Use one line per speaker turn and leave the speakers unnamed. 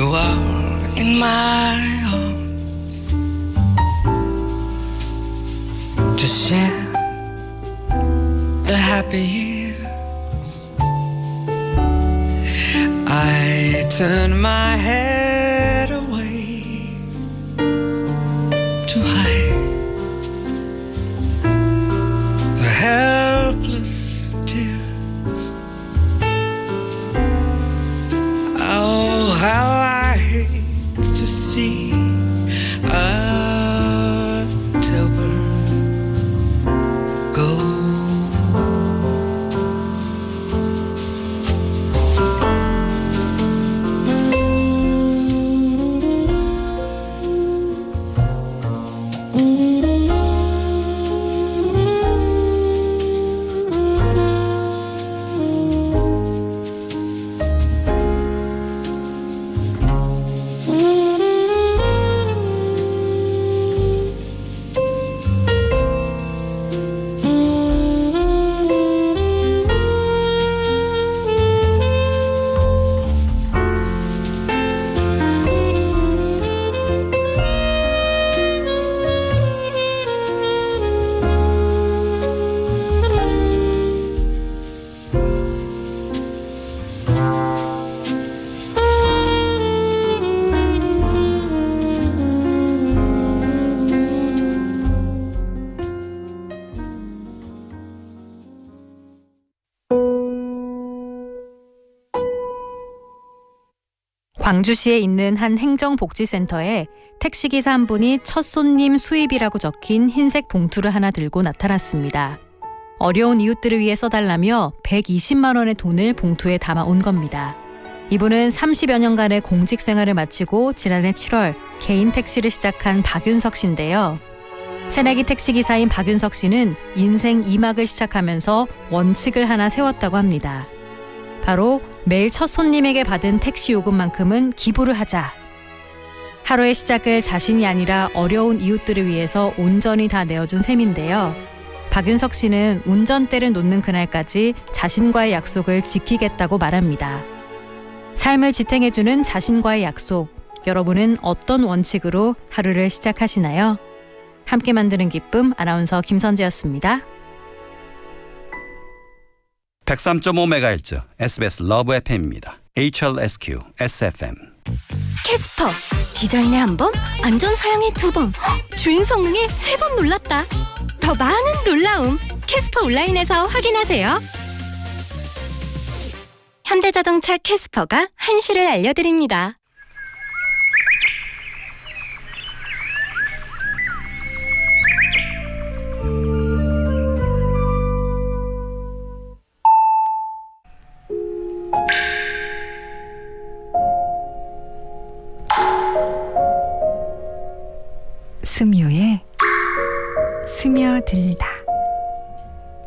You are in my arms to share the happy years. I turn my head 嗯。
광주시에 있는 한 행정복지센터에 택시기사 한 분이 첫 손님 수입이라고 적힌 흰색 봉투를 하나 들고 나타났습니다. 어려운 이웃들을 위해 써달라며 120만 원의 돈을 봉투에 담아 온 겁니다. 이분은 30여 년간의 공직 생활을 마치고 지난해 7월 개인 택시를 시작한 박윤석 씨인데요. 새내기 택시기사인 박윤석 씨는 인생 2막을 시작하면서 원칙을 하나 세웠다고 합니다. 바로 매일 첫 손님에게 받은 택시 요금만큼은 기부를 하자. 하루의 시작을 자신이 아니라 어려운 이웃들을 위해서 온전히 다 내어준 셈인데요. 박윤석 씨는 운전대를 놓는 그날까지 자신과의 약속을 지키겠다고 말합니다. 삶을 지탱해주는 자신과의 약속. 여러분은 어떤 원칙으로 하루를 시작하시나요? 함께 만드는 기쁨 아나운서 김선재였습니다.
103.5MHz SBS 러브 FM입니다. HLSQ, SFM.
캐스퍼 디자인에 한 번, 안전 사양에 두 번, 헉, 주행 성능에 세 번 놀랐다. 더 많은 놀라움 캐스퍼 온라인에서 확인하세요. 현대자동차 캐스퍼가 한시를 알려드립니다.
스묘의 스며들다.